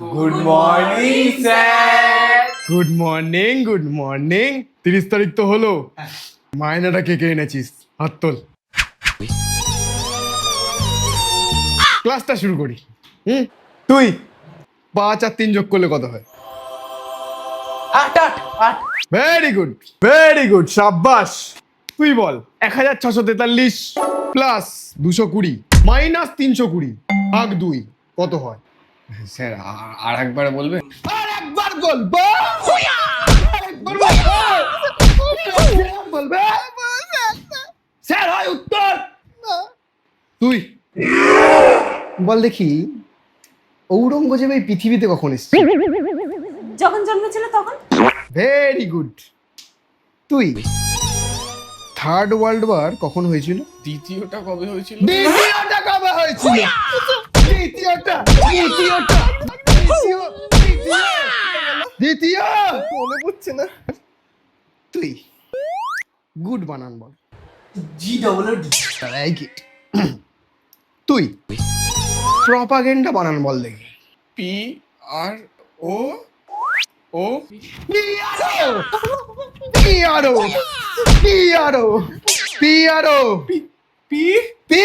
Good morning sir good morning good morning তিরিশ তারিখ তো হলো। মায়নাটা কে কে এনেছিস? হাত তোল। ক্লাসটা শুরু করি। হুম? তুই পাঁচ আর তিন যোগ করলে কত হয়? আট আট আট। ভেরি গুড ভেরি গুড সাব্বাস তুই বল এক হাজার ছশো তেতাল্লিশ প্লাস দুশো কুড়ি মাইনাস তিনশো কুড়ি ভাগ দুই কত হয়? স্যার আর একবার বলবেন আর একবার বলব? আরেকবার বলব। বলবে? স্যার হয় উত্তর। তুই। বল দেখি ঔরঙ্গজেব এই পৃথিবীতে কখন এসছে? যখন জন্মেছিল তখন? ভেরি গুড তুই থার্ড ওয়ার্ল্ড ওয়ার কখন হয়েছিল? দ্বিতীয়টা কবে হয়েছিল? দ্বিতীয়টা কবে হয়েছিল? দ্বিতীয়টা। দ্বিতীয়টা দ্বিতীয়। দ্বিতীয় দ্বিতীয় মনে পড়ছে না। তুই গুড বানান বল। জি ডবল লাইক ইট তুই প্রপাগেন্ডা বানান বল দেখি। P R O O P R O P R O P R O P R O P P